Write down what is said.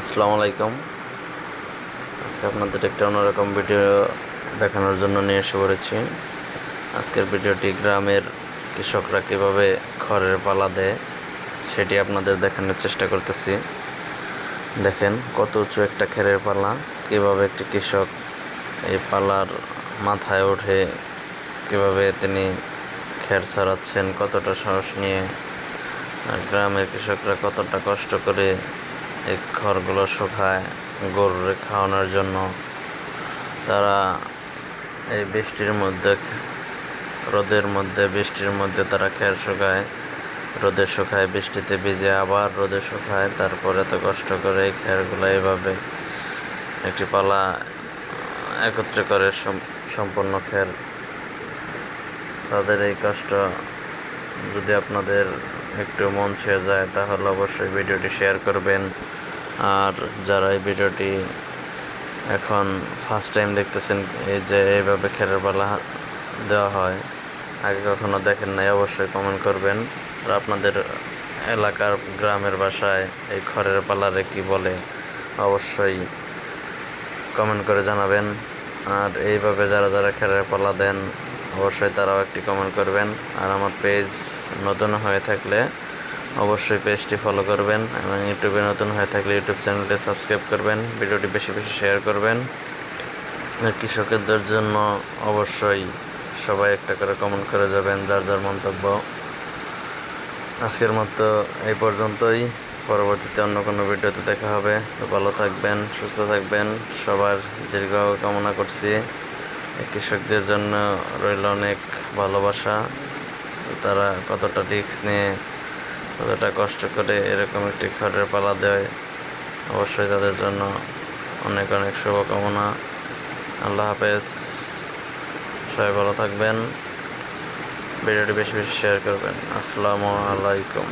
আসসালামু আলাইকুম। আজকে আপনাদের একটা অন্যরকম ভিডিও দেখানোর জন্য নিয়ে এসে পড়েছি। আজকের ভিডিওটি গ্রামের কৃষকরা কীভাবে খড়ের পালা দেয় সেটি আপনাদের দেখানোর চেষ্টা করতেছি। দেখেন, কত উঁচু একটা খেরের পালা, কীভাবে একটি কৃষক এই পালার মাথায় উঠে কীভাবে তিনি খের ছড়াচ্ছেন, কতটা সাহস নিয়ে, আর গ্রামের কৃষকরা কতটা কষ্ট করে এই খড়গুলো শুকায় গরুর খাওয়ানোর জন্য। তারা এই বৃষ্টির মধ্যে, রোদের মধ্যে, বৃষ্টির মধ্যে তারা খের শুকায়। রোদে শুকায়, বৃষ্টিতে ভিজে আবার রোদে শুকায়। তারপরে তো কষ্ট করে এই খেরগুলো এইভাবে একটি পালা একত্রে করে সম্পূর্ণ খের। তাদের এই কষ্ট যদি আপনাদের একটু মন ছুঁয়ে যায়, তাহলে অবশ্যই ভিডিওটি শেয়ার করবেন। আর যারা এই ভিডিওটি এখন ফার্স্ট টাইম দেখতেছেন, এই যে এইভাবে খেরের পালা দেওয়া হয়, আগে কখনো দেখেন নাই, অবশ্যই কমেন্ট করবেন। আর আপনাদের এলাকার গ্রামের বাসায় এই খড়ের পালারে কি বলে, অবশ্যই কমেন্ট করে জানাবেন। আর এইভাবে যারা যারা খেরের পালা দেন, অবশ্যই তারাও একটি কমেন্ট করবেন। আর আমার পেজ নতুন হয়ে থাকলে অবশ্যই পেজটি ফলো করবেন এবং ইউটিউবে নতুন হয়ে থাকলে ইউটিউব চ্যানেলটি সাবস্ক্রাইব করবেন, ভিডিওটি বেশি বেশি শেয়ার করবেন। কৃষকদের জন্য অবশ্যই সবাই একটা করে কমেন্ট করে যাবেন যার যার মন্তব্য। আজকের মতো এই পর্যন্তই। পরবর্তীতে অন্য কোনো ভিডিওতে দেখা হবে। তো ভালো থাকবেন, সুস্থ থাকবেন। সবার দীর্ঘ কামনা করছি। কৃষকদের জন্য রইল অনেক ভালোবাসা। তারা কতটা রিস্ক নিয়ে কতটা কষ্ট করে এরকম একটি খড়ের পালা দেয়। অবশ্যই তাদের জন্য অনেক অনেক শুভকামনা। আল্লাহ হাফেজ। সবাই ভালো থাকবেন। ভিডিওটি বেশি বেশি শেয়ার করবেন। আসসালামু আলাইকুম।